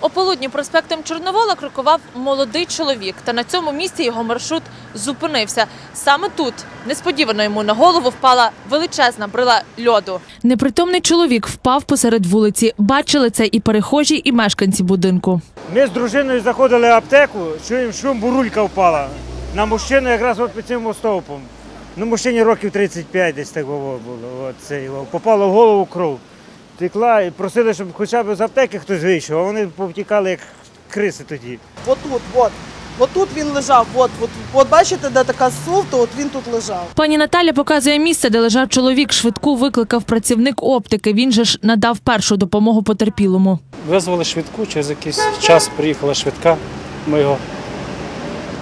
Ополудні проспектом Чорновола крокував молодий чоловік, та на цьому місці його маршрут зупинився. Саме тут несподівано йому на голову впала величезна брила льоду. Непритомний чоловік впав посеред вулиці. Бачили це і перехожі, і мешканці будинку. Ми з дружиною заходили в аптеку, чуємо шум, бурулька впала. На мужчину якраз от під цим стовпом. Ну, мужчині років 35 десь такого було. От це його. Попало в голову кров. Текла і просили, щоб хоча б з аптеки хтось вийшов, а вони повтікали як криси тоді. Отут, от. Отут він лежав. От, от, от бачите, де така сул, то от він тут лежав. Пані Наталя показує місце, де лежав чоловік. Швидку викликав працівник оптики. Він же ж надав першу допомогу потерпілому. Визвали швидку, через якийсь час приїхала швидка. Ми його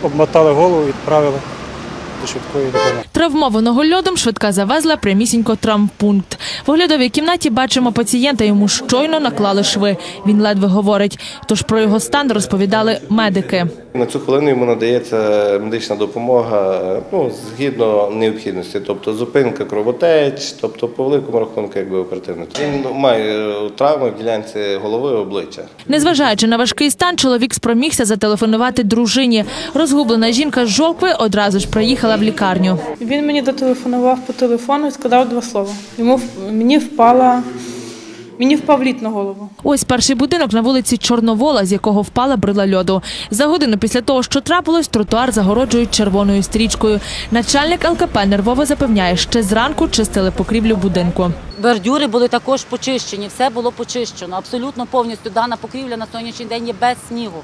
обмотали голову, відправили до швидкої допомоги. Травмованого льодом швидка завезла прямісінько травмпункт. В оглядовій кімнаті бачимо пацієнта. Йому щойно наклали шви. Він ледве говорить. Тож про його стан розповідали медики. На цю хвилину йому надається медична допомога ну, згідно необхідності, тобто зупинка кровотеч, тобто по великому рахунку якби оперативно. Він має е, травми в ділянці голови і обличчя. Незважаючи на важкий стан, чоловік спромігся зателефонувати дружині. Розгублена жінка з жовкви одразу ж приїхала в лікарню. Він мені дотелефонував по телефону і сказав два слова. Йому мені впала мені впав лід на голову. Ось перший будинок на вулиці Чорновола, з якого впала брила льоду. За годину після того, що трапилось, тротуар загороджують червоною стрічкою. Начальник ЛКП нервово запевняє, ще зранку чистили покрівлю будинку. Бордюри були також почищені, все було почищено. Абсолютно повністю дана покрівля на сьогоднішній день є без снігу.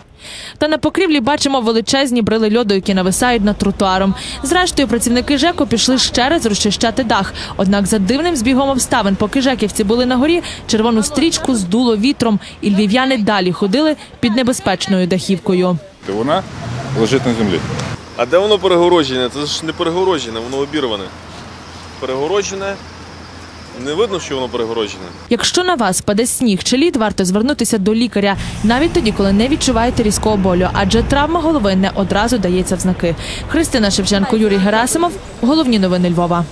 Та на покрівлі бачимо величезні брили льоду, які нависають над тротуаром. Зрештою, працівники ЖЕКу пішли ще раз розчищати дах. Однак за дивним збігом обставин, поки жеківці були на горі, червону стрічку здуло вітром, і львів'яни далі ходили під небезпечною дахівкою. Вона лежить на землі. А де воно перегороджене? Це ж не перегороджене, воно обірване. Перегороджене. Не видно, що воно перегороджене. Якщо на вас паде сніг чи лід, варто звернутися до лікаря навіть тоді, коли не відчуваєте різкого болю, адже травма голови не одразу дається в знаки. Христина Шевченко, Юрій Герасимов. Головні новини Львова.